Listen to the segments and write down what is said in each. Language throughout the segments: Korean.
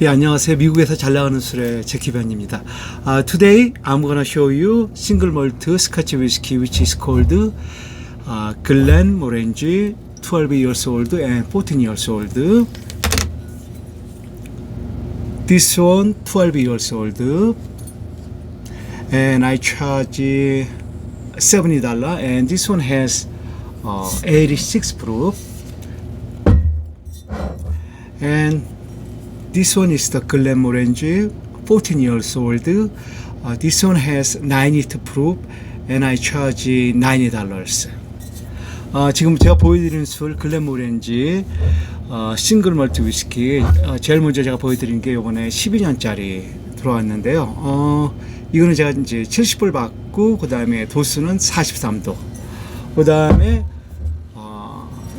예, 안녕하세요. 미국에서 잘 나가는 술의 제키변입니다. Uh, today I'm gonna show you single malt Scotch whiskey which is called uh, Glen Morangi 12 years old and 14 years old. This one 12 years old and I charge $70 and this one has uh, 86 proof and this one is the Glenmorangie 14 years old. Uh, this one has 92 proof and I charge $90 어, 지금 제가 보여드리는 술 글렌모렌지 어, 싱글 멀티 위스키 어, 제일 먼저 제가 보여드린 게 요번에 12년짜리 들어왔는데요. 어, 이거는 제가 이제 70불 받고 그 다음에 도수는 43도. 그 다음에 어,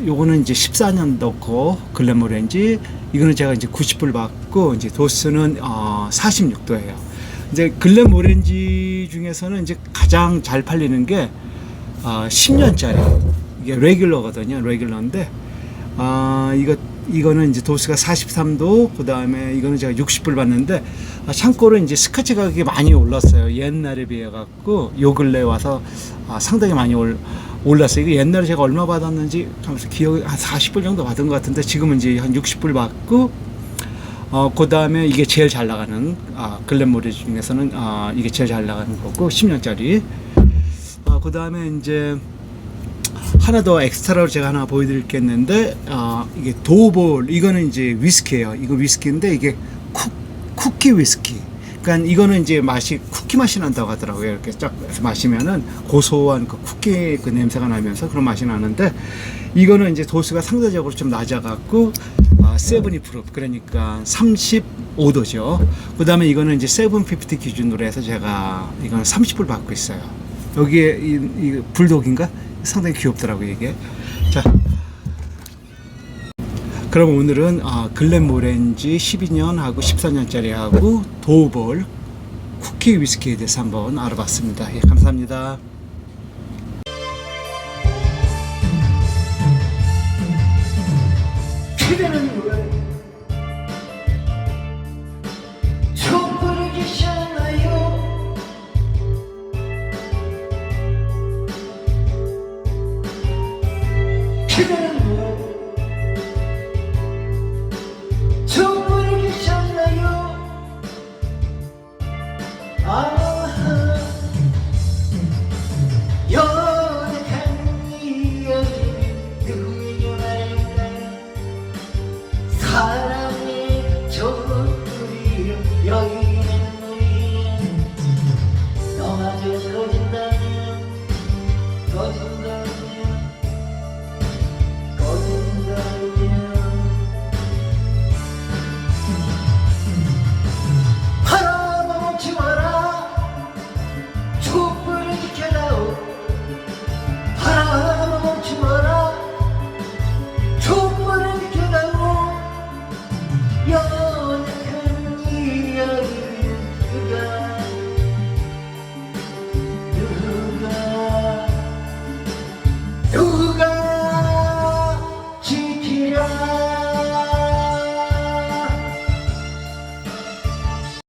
요거는 이제 14년 거 글렌모렌지 이거는 제가 이제 90불 받고 이제 도수는 어, 46도예요. 이제 글렌모렌지 중에서는 이제 가장 잘 팔리는 게 어, 10년짜리 이게 레귤러거든요. 레귤러인데 아 이거 이거는 이제 도수가 43도 그 다음에 이거는 제가 60불 받는데 아, 참고로 이제 스카치 가격이 많이 올랐어요. 옛날에 비해 갖고 요 근래 와서 아, 상당히 많이 올, 올랐어요. 이게 옛날에 제가 얼마 받았는지 잠시 기억이 한 40불 정도 받은 것 같은데 지금은 이제 한 60불 받고 어, 그 다음에 이게 제일 잘 나가는 아, 글렌모리 중에서는 아, 이게 제일 잘 나가는 거고 10년짜리 아, 그 다음에 이제 하나 더 엑스트라로 제가 하나 보여드릴 게 있는데 아, 이게 도볼 이거는 이제 위스키예요. 이거 위스키인데 이게 쿠, 쿠키 위스키. 그러니까 이거는 이제 맛이 쿠키 맛이 난다고 하더라고요. 이렇게 쫙 마시면은 고소한 그 쿠키 그 냄새가 나면서 그런 맛이 나는데 이거는 이제 도수가 상대적으로 좀 낮아갖고 아, 세븐이 프로프 그러니까 35도죠. 그 다음에 이거는 이제 세븐 피프티 기준으로 해서 제가 이거는 30불 받고 있어요. 여기에 이, 이 불독인가 상당히 귀엽더라고요 이게. 자. 그럼 오늘은 아, 글렌모렌지 12년하고 14년짜리하고 도볼 쿠키 위스키에 대해서 한번 알아봤습니다. 예, 감사합니다. 그대는 그대는 뭐예요? 정말 괜찮아요? 아하. 연약한 이야기 누구에게 말할까요? 사람의 저울이요 여인의 눈이 너마저 꺼진다면 꺼진다